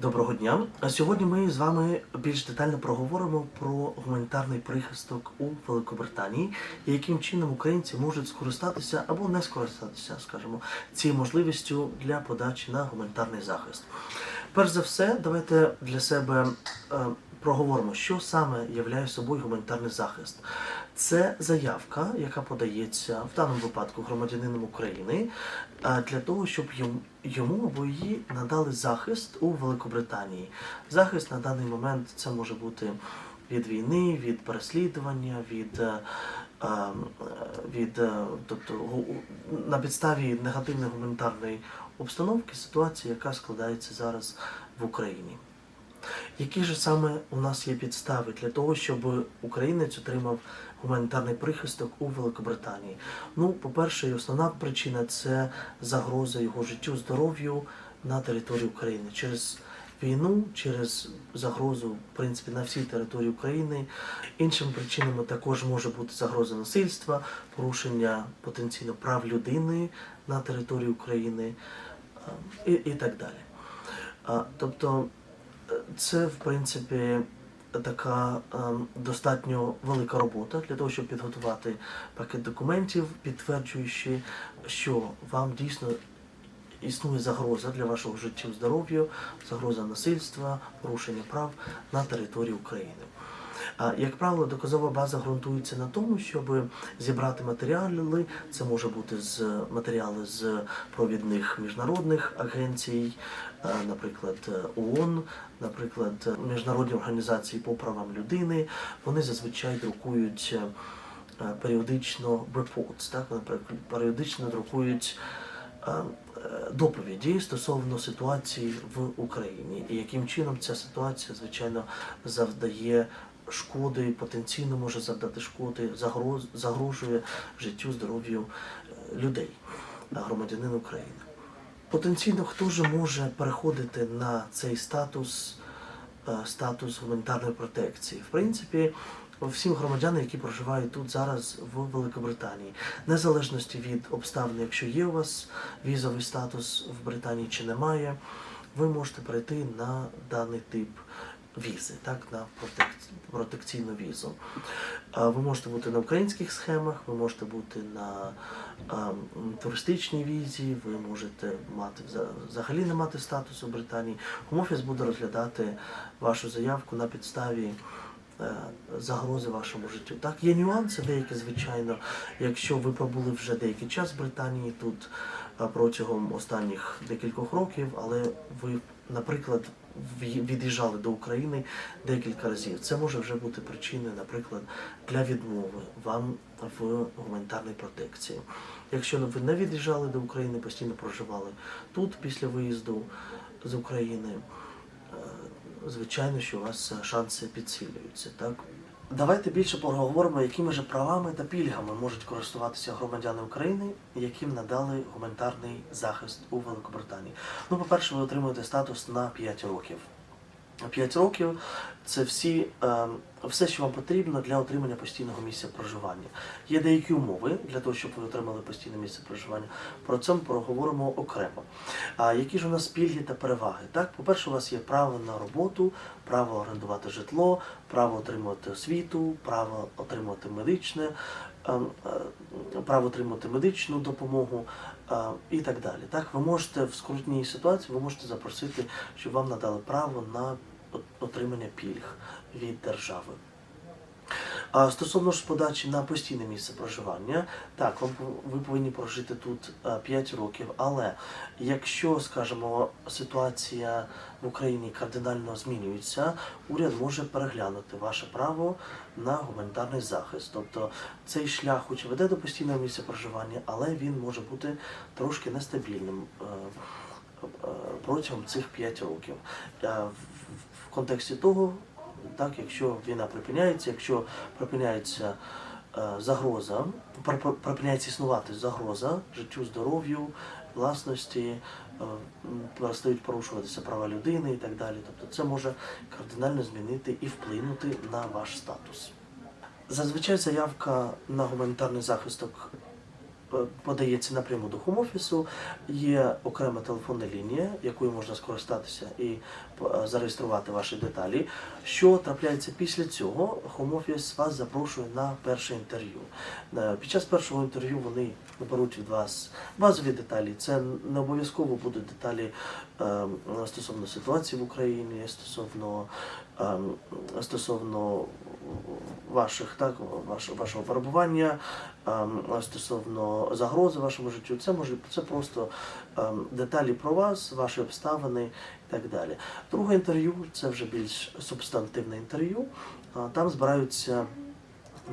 Доброго дня. Сьогодні ми з вами більш детально проговоримо про гуманітарний прихисток у Великобританії і яким чином українці можуть скористатися або не скористатися, скажімо, цією можливістю для подачі на гуманітарний захист. Перш за все, давайте для себе е, проговоримо, що саме являє собою гуманітарний захист. Це заявка, яка подається в даному випадку громадянином України е, для того, щоб йому- або її надали захист у Великобританії. Захист на даний момент це може бути від війни, від переслідування, від, е, е, від тобто на підставі негативної гуманітарної обстановки, ситуації, яка складається зараз в Україні. Які ж саме у нас є підстави для того, щоб українець отримав гуманітарний прихисток у Великобританії? Ну, по-перше, основна причина це загроза його життю, здоров'ю на території України через війну, через загрозу, в принципі, на всій території України. Іншими причинами також може бути загроза насильства, порушення потенційно прав людини на території України і, і так далі. Тобто це, в принципі, така ем, достатньо велика робота для того, щоб підготувати пакет документів, підтверджуючи, що вам дійсно існує загроза для вашого життя, здоров'я, загроза насильства, порушення прав на території України. Як правило, доказова база ґрунтується на тому, щоб зібрати матеріали. Це може бути з матеріали з провідних міжнародних агенцій, наприклад, ООН, наприклад, міжнародні організації по правам людини. Вони зазвичай друкують е, періодично reports, так, наприклад, періодично друкують е, доповіді стосовно ситуації в Україні і яким чином ця ситуація, звичайно, завдає шкоди, потенційно може завдати шкоди, загроз, загрожує життю, здоров'ю е, людей, громадянин України. Потенційно, хто ж може переходити на цей статус, е, статус гуманітарної протекції? В принципі, всім громадянам, які проживають тут зараз в Великобританії, незалежності від обставин, якщо є у вас візовий статус в Британії чи немає, ви можете перейти на даний тип візи, так, на протек- протекційну візу. Ви можете бути на українських схемах, ви можете бути на туристичній візі, ви можете мати вза- взагалі не мати статусу в Британії. Хомофіс буде розглядати вашу заявку на підставі е, загрози вашому життю. Так, є нюанси деякі, звичайно. Якщо ви пробули вже деякий час в Британії тут е, протягом останніх декількох років, але ви, наприклад, від'їжджали до України декілька разів. Це може вже бути причиною, наприклад, для відмови вам в гуманітарній протекції. Якщо ви не від'їжджали до України, постійно проживали тут після виїзду з України, е, звичайно, що у вас е, шанси підсилюються. Так? Давайте більше поговоримо, якими ж правами та пільгами можуть користуватися громадяни України, яким надали гуманітарний захист у Великобританії. Ну, по-перше, ви отримуєте статус на 5 років. 5 років це всі, е, все, що вам потрібно для отримання постійного місця проживання. Є деякі умови для того, щоб ви отримали постійне місце проживання. Про це ми проговоримо окремо. А які ж у нас пільги та переваги? Так, по-перше, у вас є право на роботу, право орендувати житло, право отримувати освіту, право отримувати медичне, ем, е, право отримати медичну допомогу е, і так далі. Так, ви можете в скрутній ситуації ви можете запросити, щоб вам надали право на отримання пільг від держави. А стосовно ж подачі на постійне місце проживання, так, вам ви повинні прожити тут 5 років, але якщо, скажімо, ситуація в Україні кардинально змінюється, уряд може переглянути ваше право на гуманітарний захист. Тобто цей шлях хоч веде до постійного місця проживання, але він може бути трошки нестабільним. е, е, Протягом цих 5 років. Е, в контексті того, так, якщо війна припиняється, якщо припиняється е, загроза, пр- пр- припиняється існувати загроза життю, здоров'ю, власності, е, перестають порушуватися права людини і так далі. Тобто це може кардинально змінити і вплинути на ваш статус. Зазвичай заявка на гуманітарний захисток подається напряму до хом-офісу. Є окрема телефонна лінія, якою можна скористатися і е, зареєструвати ваші деталі. Що трапляється після цього? Хом-офіс вас запрошує на перше інтерв'ю. Е, Під час першого інтерв'ю вони беруть від вас базові деталі. Це не обов'язково будуть деталі е, стосовно ситуації в Україні, стосовно, стосовно ваших так, ваш, вашого перебування, ем, стосовно загрози вашому життю. Це може це просто ем, деталі про вас, ваші обставини і так далі. Друге інтерв'ю це вже більш субстантивне інтерв'ю. Там збираються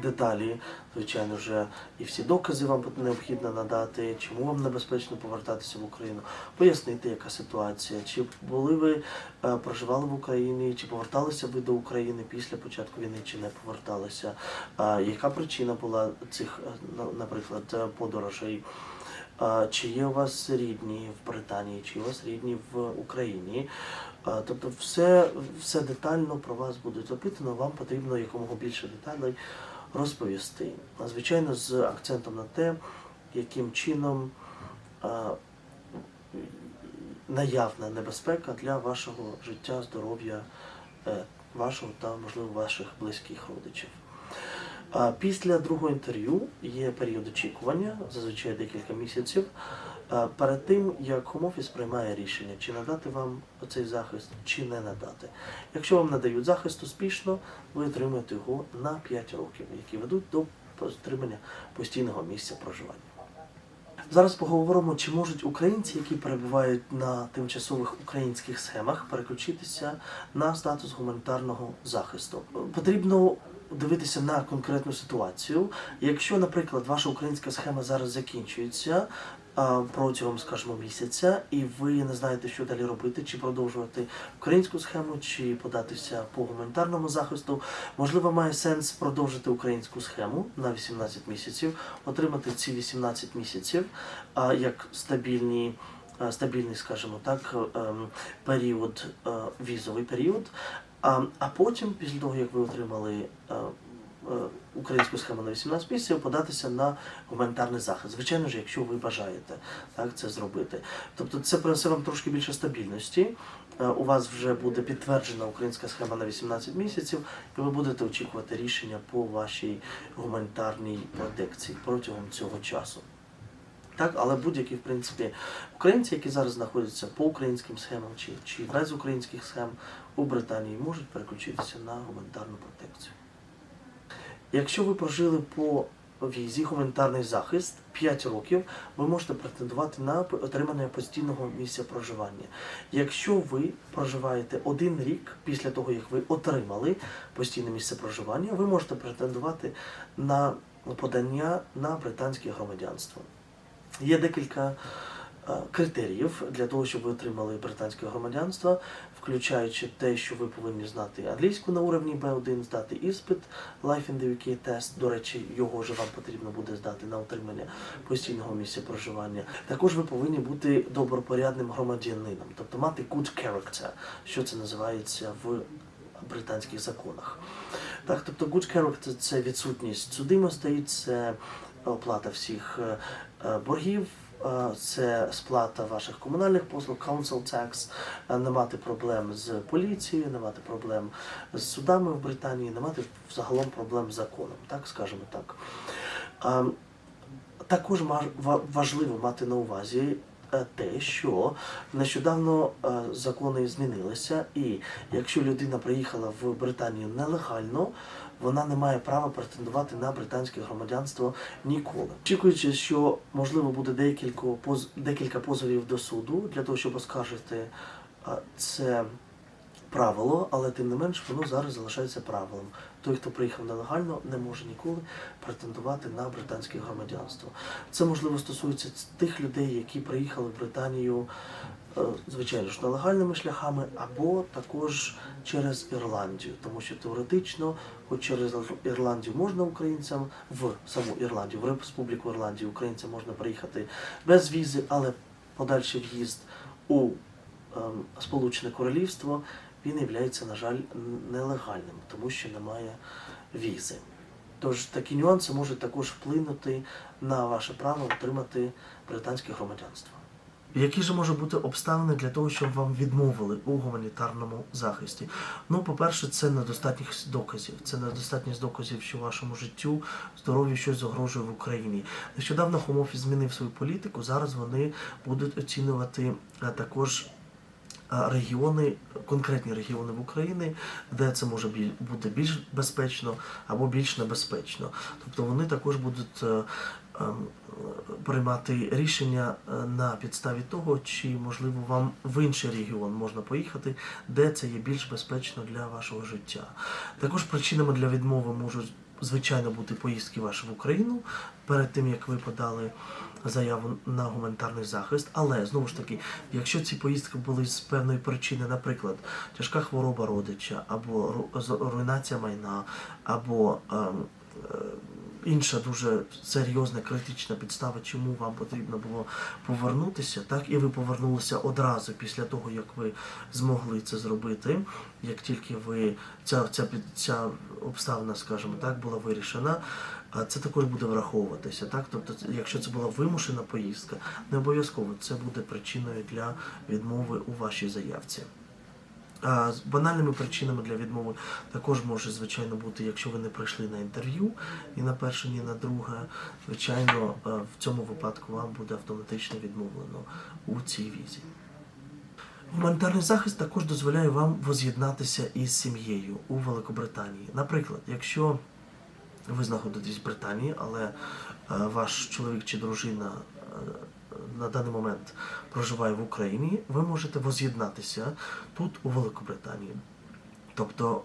деталі, звичайно вже і всі докази вам необхідно надати, чому вам небезпечно повертатися в Україну, пояснити, яка ситуація, чи були ви е, проживали в Україні, чи поверталися ви до України після початку війни, чи не поверталися, яка причина була цих, е, на- наприклад, е, подорожей. Чи є у вас рідні в Британії, чи є у вас рідні в Україні? Тобто все, все детально про вас буде запитано, вам потрібно якомога більше деталей розповісти. Звичайно, з акцентом на те, яким чином наявна небезпека для вашого життя, здоров'я, е, вашого та, можливо, ваших близьких родичів. А Після другого інтерв'ю є період очікування, зазвичай декілька місяців, перед тим, як хом-офіс приймає рішення, чи надати вам цей захист, чи не надати. Якщо вам надають захист успішно, ви отримуєте його на 5 років, які ведуть до отримання постійного місця проживання. Зараз поговоримо, чи можуть українці, які перебувають на тимчасових українських схемах, переключитися на статус гуманітарного захисту. Потрібно дивитися на конкретну ситуацію. Якщо, наприклад, ваша українська схема зараз закінчується протягом, скажімо, місяця, і ви не знаєте, що далі робити, чи продовжувати українську схему, чи податися по гуманітарному захисту, можливо, має сенс продовжити українську схему на 18 місяців, отримати ці 18 місяців як стабільні. Стабільний, скажімо так, ем, період, е, візовий період, а, а потім, після того, як ви отримали е, е, українську схему на 18 місяців, податися на гуманітарний захист. Звичайно ж, якщо ви бажаєте так, це зробити. Тобто це принесе вам трошки більше стабільності. Е, У вас вже буде підтверджена українська схема на 18 місяців, і ви будете очікувати рішення по вашій гуманітарній протекції протягом цього часу. Так, але будь-які, в принципі, українці, які зараз знаходяться по українським схемам чи, чи без українських схем у Британії, можуть переключитися на гуманітарну протекцію. Якщо ви прожили по візі гуманітарний захист 5 років, ви можете претендувати на отримання постійного місця проживання. Якщо ви проживаєте один рік після того, як ви отримали постійне місце проживання, ви можете претендувати на подання на британське громадянство. Є декілька е, критеріїв для того, щоб ви отримали британське громадянство, включаючи те, що ви повинні знати англійську на уровні B1, здати іспит Life in the UK тест. До речі, його ж вам потрібно буде здати на отримання постійного місця проживання. Також ви повинні бути добропорядним громадянином, тобто мати good character, що це називається в британських законах. Так, тобто good character – це відсутність судимостей, це оплата всіх е, боргів, е, це сплата ваших комунальних послуг, council tax, е, не мати проблем з поліцією, не мати проблем з судами в Британії, не мати загалом проблем з законом, так скажемо так. Також ма- важливо мати на увазі е, те, що нещодавно е, закони змінилися, і якщо людина приїхала в Британію нелегально, вона не має права претендувати на британське громадянство ніколи. Очікуючи, що можливо буде декілька декілька позовів до суду для того, щоб оскаржити е, це правило, але тим не менш воно зараз залишається правилом. Той, хто приїхав нелегально, не може ніколи претендувати на британське громадянство. Це можливо стосується тих людей, які приїхали в Британію, е, звичайно ж, нелегальними шляхами, або також через Ірландію, тому що теоретично, хоч через Ірландію можна українцям в саму Ірландію, в Республіку Ірландію українцям можна приїхати без візи, але подальший в'їзд у ем, Сполучене Королівство він є, на жаль, нелегальним, тому що немає візи. Тож такі нюанси можуть також вплинути на ваше право отримати британське громадянство. Які ж можуть бути обставини для того, щоб вам відмовили у гуманітарному захисті? Ну, по-перше, це недостатність доказів. Це недостатність доказів, що вашому життю, здоров'ю щось загрожує в Україні. Нещодавно Office змінив свою політику. Зараз вони будуть оцінювати е, також регіони, конкретні регіони в Україні, де це може бути більш безпечно або більш небезпечно. Тобто вони також будуть е, ем, приймати рішення е, на підставі того, чи можливо вам в інший регіон можна поїхати, де це є більш безпечно для вашого життя. Також причинами для відмови можуть звичайно бути поїздки ваші в Україну перед тим як ви подали заяву на гуманітарний захист. Але знову ж таки, якщо ці поїздки були з певної причини, наприклад, тяжка хвороба родича, або ру- руйнація майна, або ем, е, інша дуже серйозна критична підстава, чому вам потрібно було повернутися, так і ви повернулися одразу після того, як ви змогли це зробити, як тільки ви ця, ця, ця обставина, скажімо так, була вирішена. Це також буде враховуватися, так? Тобто, якщо це була вимушена поїздка, не обов'язково це буде причиною для відмови у вашій заявці. Банальними причинами для відмови також може, звичайно, бути, якщо ви не прийшли на інтерв'ю ні на перше, ні на друге. Звичайно, е, в цьому випадку вам буде автоматично відмовлено у цій візі. Гуманітарний захист також дозволяє вам воз'єднатися із сім'єю у Великобританії. Наприклад, якщо ви знаходитесь в Британії, але е, ваш чоловік чи дружина е, на даний момент проживає в Україні, ви можете воз'єднатися тут у Великобританії. Тобто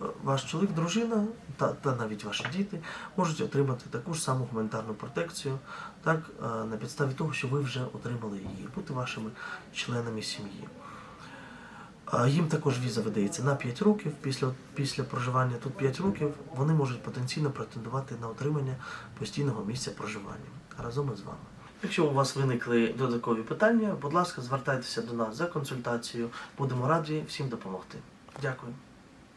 е, ваш чоловік, дружина та, та навіть ваші діти можуть отримати таку ж саму гуманітарну протекцію, так, е, на підставі того, що ви вже отримали її, бути вашими членами сім'ї. Їм також віза видається на 5 років. Після, після проживання тут 5 років вони можуть потенційно претендувати на отримання постійного місця проживання разом із вами. Якщо у вас виникли додаткові питання, будь ласка, звертайтеся до нас за консультацією. Будемо раді всім допомогти. Дякую.